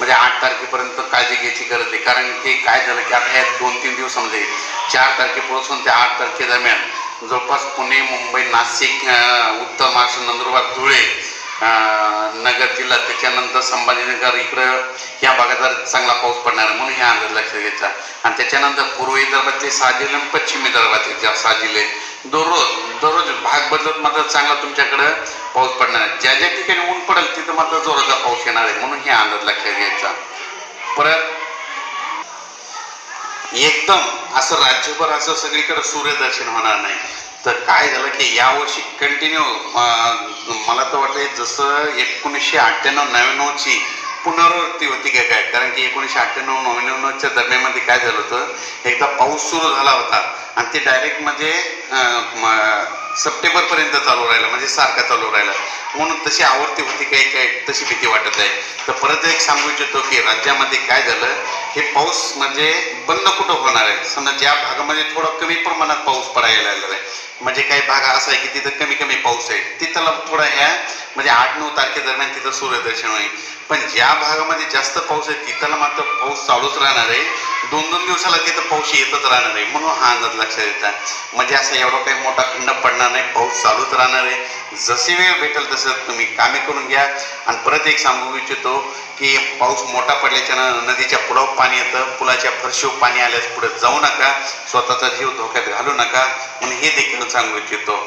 म्हणजे आठ तारखेपर्यंत काळजी घ्यायची गरज आहे कारण की काय झालं की आता ह्या दोन तीन दिवसामध्ये चार तारखेपासून ते आठ तारखेदरम्यान जवळपास पुणे मुंबई नाशिक उत्तर महाराष्ट्र नंदुरबार धुळे नगर जिल्हा त्याच्यानंतर संभाजीनगर इकडं या भागात जर चांगला पाऊस पडणार म्हणून ह्या अंदाज लक्षात घ्यायचा. आणि त्याच्यानंतर पूर्व विदर्भातले सहा जिल्हे आणि पश्चिम विदर्भातले ज्या सहा जिल्हे दररोज दररोज भाग बदलत मात्र चांगला तुमच्याकडं पाऊस पडणार आहे. ज्या ज्या ठिकाणी ऊन एकदम असं राज्यभर असं सगळीकडे सूर्यदर्शन होणार नाही. तर काय झालं की यावर्षी कंटिन्यू मला तर वाटलं जसं एकोणीसशे अठ्ठ्याण्णव नव्याण्णवची पुनरावृत्ती होती काय काय? कारण की एकोणीसशे अठ्ठ्याण्णव नव्याण्णवच्या दरम्यानमध्ये काय झालं होतं? एकदा पाऊस सुरू झाला होता. आणि ते डायरेक्ट म्हणजे सप्टेंबरपर्यंत चालू राहिलं म्हणजे सारखा चालू राहिला. म्हणून तशी आवडती होती काय काय तशी भीती वाटत आहे तर परत एक सांगू इच्छितो की राज्यामध्ये काय झालं हे पाऊस म्हणजे बंद कुठं होणार आहे? समजा ज्या भागामध्ये थोडा कमी प्रमाणात पाऊस पडायला लागला आहे म्हणजे काही भाग असा आहे की तिथं कमी कमी पाऊस आहे. तिथं थोडा ह्या म्हणजे आठ नऊ तारखेदरम्यान तिथं सूर्यदर्शन होईल. पण ज्या भागामध्ये जास्त पाऊस आहे तिथं मात्र पाऊस चालूच राहणार आहे. दोन दोन दिवसाला तिथं पाऊस येतच राहणार आहे. म्हणून हा अंदाज लक्षात येतात म्हणजे असं एवढा काही मोठा खंड पडणार नाही. पाऊस चालूच राहणार आहे. जशी वेळ भेटेल तसं तुम्ही कामे करून घ्या. आणि परत एक सांगू इच्छितो की पाऊस मोठा पडल्याच्या नदीच्या पुढं पाणी येतं. पुलाच्या फरशीवर पाणी आल्यास पुढे जाऊ नका. स्वतःचा जीव धोक्यात घालू नका. म्हणून हे देखील सांगू इच्छितो.